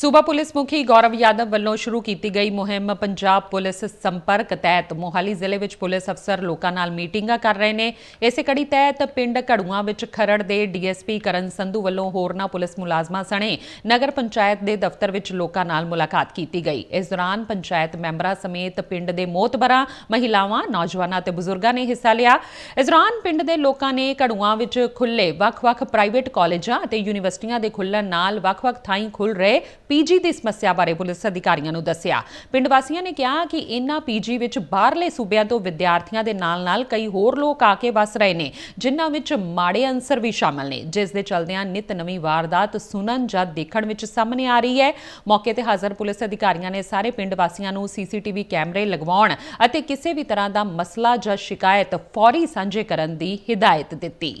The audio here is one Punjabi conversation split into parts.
ਸੂਬਾ ਪੁਲਿਸ ਮੁਖੀ ਗੌਰਵ ਯਾਦਵ ਵੱਲੋਂ ਸ਼ੁਰੂ ਕੀਤੀ ਗਈ ਮੁਹਿੰਮ ਪੰਜਾਬ ਪੁਲਿਸ ਸੰਪਰਕ ਤਹਿਤ। ਮੋਹਾਲੀ ਜ਼ਿਲ੍ਹੇ ਵਿੱਚ ਪੁਲਿਸ ਅਫਸਰ ਲੋਕਾਂ ਨਾਲ ਮੀਟਿੰਗਾਂ ਕਰ ਰਹੇ ਨੇ। ਇਸੇ ਕੜੀ ਤਹਿਤ ਪਿੰਡ ਘੜੂਆਂ ਵਿੱਚ ਖਰੜ ਦੇ ਡੀਐਸਪੀ ਕਰਨ ਸੰਧੂ ਵੱਲੋਂ ਹੋਰਨਾਂ ਪੁਲਿਸ ਮੁਲਾਜ਼ਮਾਂ ਸਣੇ ਨਗਰ ਪੰਚਾਇਤ ਦੇ ਦਫ਼ਤਰ ਵਿੱਚ ਲੋਕਾਂ ਨਾਲ ਮੁਲਾਕਾਤ ਕੀਤੀ ਗਈ। ਇਸ ਦੌਰਾਨ ਪੰਚਾਇਤ ਮੈਂਬਰਾਂ ਸਮੇਤ ਪਿੰਡ ਦੇ ਮੋਤਬਰਾਂ, ਮਹਿਲਾਵਾਂ, ਨੌਜਵਾਨਾਂ ਤੇ ਬਜ਼ੁਰਗਾਂ ਨੇ ਹਿੱਸਾ ਲਿਆ। ਇਸ ਦੌਰਾਨ ਪਿੰਡ ਦੇ ਲੋਕਾਂ ਨੇ ਘੜੂਆਂ ਵਿੱਚ ਖੁੱਲੇ ਵੱਖ-ਵੱਖ ਪ੍ਰਾਈਵੇਟ ਕਾਲਜਾਂ ਅਤੇ ਯੂਨੀਵਰਸਿਟੀਆਂ ਦੇ ਖੁੱਲਣ ਨਾਲ ਵੱਖ-ਵੱਖ ਥਾਈਂ ਖੁੱਲ ਰਹੇ ਪੀਜੀ ਦੀ ਸਮੱਸਿਆ ਬਾਰੇ ਪੁਲਿਸ ਅਧਿਕਾਰੀਆਂ ਨੂੰ ਦੱਸਿਆ। ਪਿੰਡ ਵਾਸੀਆਂ ਨੇ ਕਿਹਾ ਕਿ ਇਨ੍ਹਾਂ ਪੀਜੀ ਵਿੱਚ ਬਾਹਰਲੇ ਸੂਬਿਆਂ ਤੋਂ ਵਿਦਿਆਰਥੀਆਂ ਦੇ ਨਾਲ-ਨਾਲ ਕਈ ਹੋਰ ਲੋਕ ਆ ਕੇ ਵਸ ਰਹੇ ਨੇ, ਜਿਨ੍ਹਾਂ ਵਿੱਚ ਮਾੜੇ ਅੰਸਰ ਵੀ ਸ਼ਾਮਲ ਨੇ। ਜਿਸ ਦੇ ਚਲਦਿਆਂ ਨਿਤ ਨਵੀਂ ਵਾਰਦਾਤ ਸੁਣਨ ਜਾਂ ਦੇਖਣ ਵਿੱਚ ਸਾਹਮਣੇ ਆ ਰਹੀ ਹੈ। ਮੌਕੇ ਤੇ ਹਾਜ਼ਰ ਪੁਲਿਸ ਅਧਿਕਾਰੀਆਂ ਨੇ ਸਾਰੇ ਪਿੰਡ ਵਾਸੀਆਂ ਨੂੰ ਸੀਸੀਟੀਵੀ ਕੈਮਰੇ ਲਗਵਾਉਣ ਅਤੇ ਕਿਸੇ ਵੀ ਤਰ੍ਹਾਂ ਦਾ ਮਸਲਾ ਜਾਂ ਸ਼ਿਕਾਇਤ ਫੌਰੀ ਸਾਂਝੇ ਕਰਨ ਦੀ ਹਿਦਾਇਤ ਦਿੱਤੀ।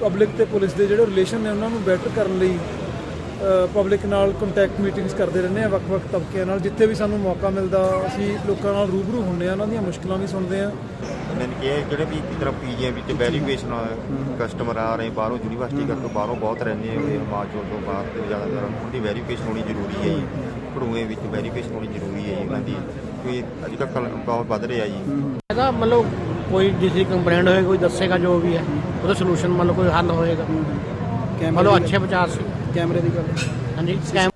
ਪਬਲਿਕ ਤੇ ਪੁਲਿਸ ਦੇ ਜਿਹੜੇ ਰਿਲੇਸ਼ਨ ਨੇ, ਉਹਨਾਂ ਨੂੰ ਬੈਟਰ ਕਰਨ ਲਈ ਪਬਲਿਕ ਨਾਲ ਕੰਟੈਕਟ ਮੀਟਿੰਗਸ ਕਰਦੇ ਰਹਿੰਦੇ ਆ ਵੱਖ-ਵੱਖ ਤਬਕਿਆਂ ਨਾਲ ਜਿੱਥੇ ਵੀ ਸਾਨੂੰ ਮੌਕਾ ਮਿਲਦਾ ਅਸੀਂ ਲੋਕਾਂ ਨਾਲ ਰੂਬਰੂ ਹੁੰਦੇ ਆ ਉਹਨਾਂ ਦੀਆਂ ਮੁਸ਼ਕਲਾਂ ਵੀ ਸੁਣਦੇ ਆ ਨੇ ਕਿਹਾ ਜਿਹੜੇ ਵੀ ਇਸ ਤਰ੍ਹਾਂ ਪੀਜੀਆਂ ਵਿੱਚ ਵੈਰੀਫਿਕੇਸ਼ਨ ਕਸਟਮਰ ਆ ਰਹੇ ਬਾਹਰੋਂ ਯੂਨੀਵਰਸਿਟੀ ਕਰਕੇ ਬਾਹਰੋਂ ਬਹੁਤ ਰਹਿੰਦੇ ਆ ਹਿਮਾਚਲ ਤੋਂ ਬਾਹਰ ਤੇ ਜ਼ਿਆਦਾਤਰ ਉਹਦੀ ਵੈਰੀਫਿਕੇਸ਼ਨ ਹੋਣੀ ਜ਼ਰੂਰੀ ਹੈ ਜੀ। ਘੜੂਏ ਵਿੱਚ ਵੈਰੀਫਿਕੇਸ਼ਨ ਹੋਣੀ ਜ਼ਰੂਰੀ ਹੈ ਜੀ ਉਹਨਾਂ ਦੀ ਕੋਈ ਅੱਜ ਕੱਲ੍ਹ ਬਹੁਤ ਵੱਧ ਰਿਹਾ ਜੀ। ਹੈਗਾ ਮਤਲਬ ਕੋਈ ਜਿਸੇ ਕੰਪਲੇਂਟ ਹੋਏ ਕੋਈ ਦੱਸੇਗਾ ਜੋ ਵੀ ਹੈ ਉਹਦਾ ਸੋਲੂਸ਼ਨ ਮਤਲਬ ਕੋਈ ਹੱਲ ਹੋਏਗਾ। ਮਤਲਬ ਅੱਛੇ ਵਿਚਾਰ ਸੀ। ਕੈਮਰੇ ਦੀ ਗੱਲ। ਹਾਂਜੀ ਸਕੈਮ